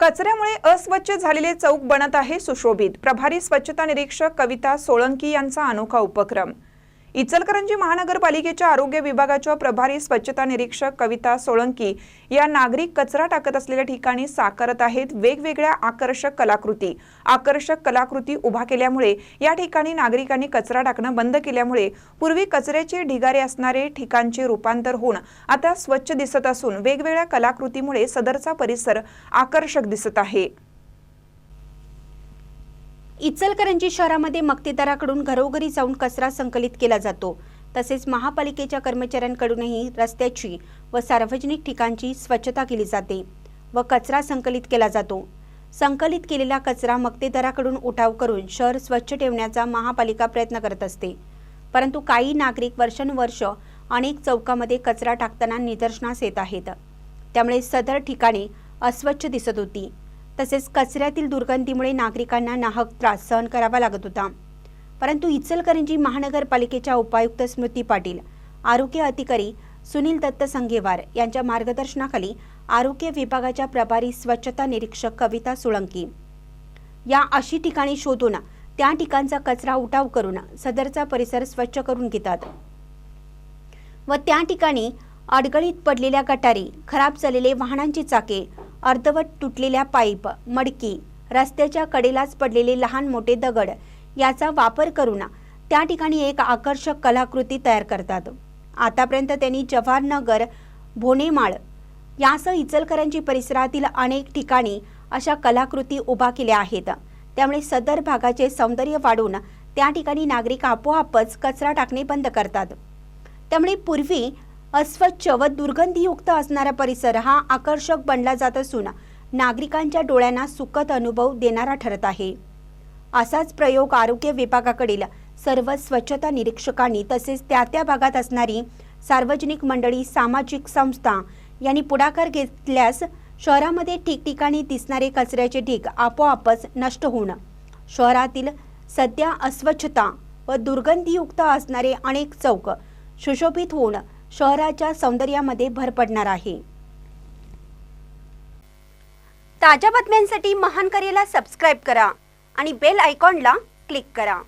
कचऱ्यामुळे अस्वच्छ झालेले चौक बनत आहे सुशोभित. प्रभारी स्वच्छता निरीक्षक कविता सोळंकी यांचा अनोखा उपक्रम. इचलकरंजी महानगरपालिकेच्या आरोग्य विभागाच्या प्रभारी स्वच्छता निरीक्षक कविता सोळंकी या नागरिक कचरा टाकत असलेल्या ठिकाणी साकारत आहेत वेगवेगळ्या आकर्षक कलाकृती. आकर्षक कलाकृती उभा केल्यामुळे या ठिकाणी नागरिकांनी कचरा टाकणं बंद केल्यामुळे पूर्वी कचऱ्याचे ढिगारे असणारे ठिकाणचे रूपांतर होऊन आता स्वच्छ दिसत असून वेगवेगळ्या कलाकृतीमुळे सदरचा परिसर आकर्षक दिसत आहे. इचलकरंजी शहरामध्ये मक्तेदाराकडून घरोघरी जाऊन कचरा संकलित केला जातो. तसेच महापालिकेच्या कर्मचाऱ्यांकडूनही रस्त्याची व सार्वजनिक ठिकाणची स्वच्छता केली जाते व कचरा संकलित केला जातो. संकलित केलेला कचरा मक्तेदाराकडून उठाव करून शहर स्वच्छ ठेवण्याचा महापालिका प्रयत्न करत असते. परंतु काही नागरिक वर्षानुवर्ष अनेक चौकामध्ये कचरा टाकताना निदर्शनास येत आहेत. त्यामुळे सदर ठिकाणी अस्वच्छ दिसत होती. तसेच कचऱ्यातील दुर्गंधीमुळे नागरिकांना नाहक त्रास सहन करावा लागत होता. परंतु इचलकरंजी महानगरपालिकेच्या उपायुक्त स्मृती पाटील आरोग्य अधिकारी सुनील दत्त संघेवार यांच्या मार्गदर्शनाखाली आरोग्य विभागाच्या प्रभारी स्वच्छता निरीक्षक कविता सोळंकी. या अशी ठिकाणी शोधून त्या ठिकाणचा कचरा उठाव करून सदरचा परिसर स्वच्छ करून घेतात. व त्या ठिकाणी अडगळीत पडलेल्या गटारी खराब झालेले वाहनांची चाके अर्धवट तुटलेल्या पाईप मडकी रस्त्याच्या कडेलाच पडलेले लहान मोठे दगड याचा वापर करून त्या ठिकाणी एक आकर्षक कलाकृती तयार करतात. आतापर्यंत त्यांनी जवाहरनगर भोनेमाळ यासह इचलकरांची परिसरातील अनेक ठिकाणी अशा कलाकृती उभा केल्या आहेत. त्यामुळे सदर भागाचे सौंदर्य वाढून त्या ठिकाणी नागरिक आपोआपच कचरा टाकणे बंद करतात. त्यामुळे पूर्वी अस्वच्छ व दुर्गंधीयुक्त असणारा परिसर हा आकर्षक बनला जात असून नागरिकांच्या डोळ्यांना सुखद अनुभव देणारा ठरत आहे. असाच प्रयोग आरोग्य विभागाकडील सर्व स्वच्छता निरीक्षकांनी तसेच त्या त्या भागात असणारी सार्वजनिक मंडळी सामाजिक संस्था यांनी पुढाकार घेतल्यास शहरामध्ये ठिकठिकाणी दिसणारे कचऱ्याचे ढीग आपोआपच नष्ट होणं शहरातील सध्या अस्वच्छता व दुर्गंधीयुक्त असणारे अनेक चौक सुशोभित होऊन शहराच्या सौंदर्यामध्ये भर पडणार आहे. ताज्या बातम्यांसाठी महान करेला सबस्क्राईब करा आणि बेल आयकॉनला क्लिक करा.